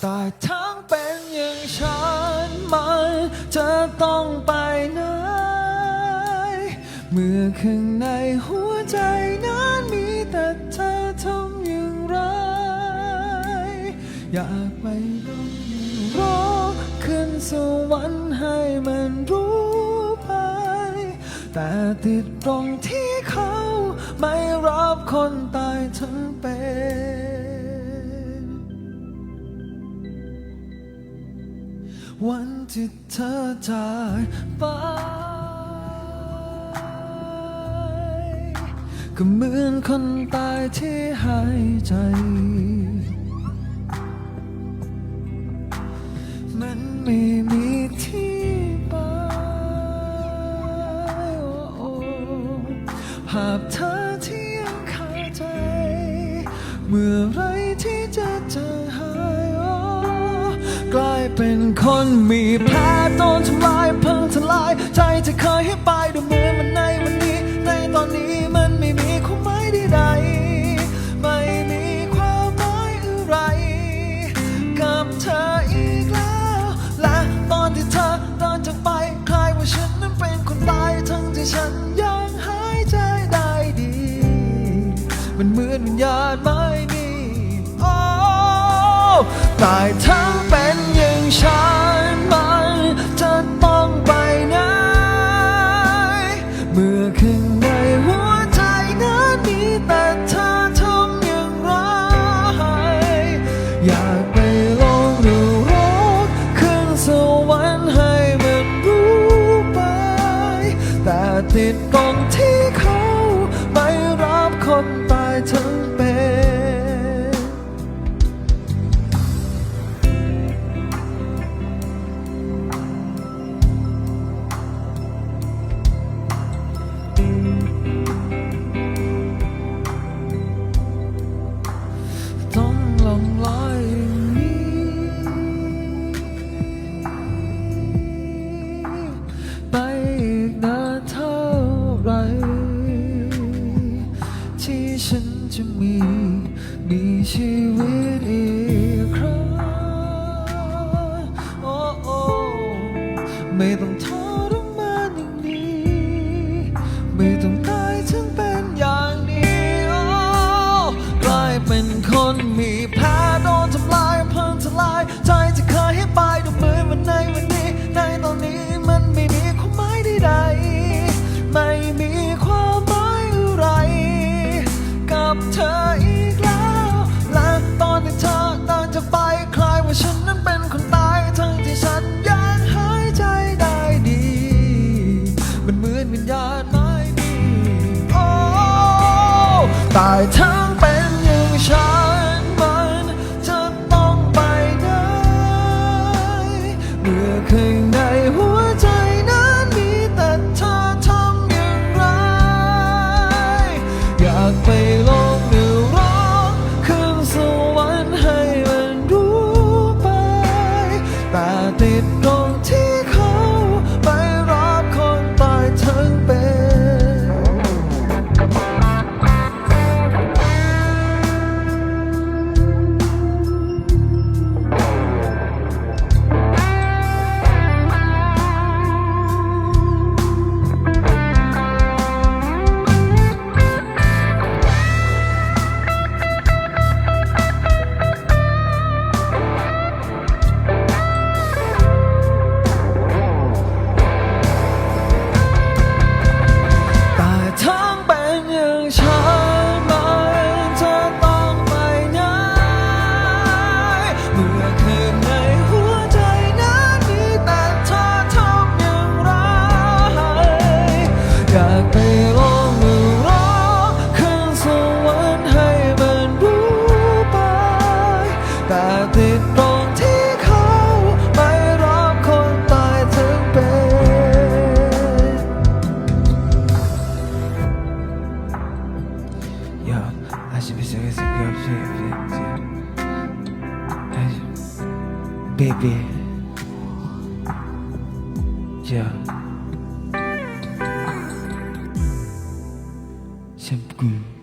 แต่ทั้งเป็นอย่างฉันมันจะต้องไปไหน เมื่อข้างในหัวใจนั้นมีแต่เธอทำอย่างไร อยากไปลงรอขึ้นสวรรค์ให้มันรู้ไป แต่ติดตรงที่เขาไม่รับคนตายทั้งเป็น วันที่เธอจากไป ก็เหมือนคนตายที่หายใจ มันไม่มีที่ไปภาพเธอที่ยังคาใจ เมื่อไรที่จะเจอ คนมีแผลโดนทำลายพังทลาย ใจที่เคยให้ไปดูเหมือนมันในวันนี้ ในตอนนี้มันไม่มีความหมายใดๆไม่มีความหมายอะไร กับเธออีกแล้ว และตอนที่เธอเดินจากไปคลายว่าฉันนั้นเป็นคนตายทั้งที่ฉันยังหายใจได้ดี มันเหมือนวิญญาณไม่มีโอ้ตายเป็น ติดตรงที่เขาไม่รับคนตายทั้งเป็นต้อง ชีวิตอีกครั้งโอ้โอ้ไม่ต้องทรมานอย่างนี้ ไม่ต้องตายถึงเป็นอย่างนี้โอ้กลายเป็นคนมีแผลโดนทำลายพังทลาย ใจที่เคยให้ไปดูเหมือนวันในวันนี้ ในตอนนี้มันไม่มีความหมายใดๆไม่มีความหมายอะไรกับเธอ ตายทั้งเป็นอย่างฉันมันจะต้องไปไหนเมื่อข้างในหัวใจนั้นมีแต่เธอทำอย่างไร อยากไปลองเดือร้องขึ้นสวรรค์ให้มันรู้ไป แต่ติดร baby. Yeah. Shampoo.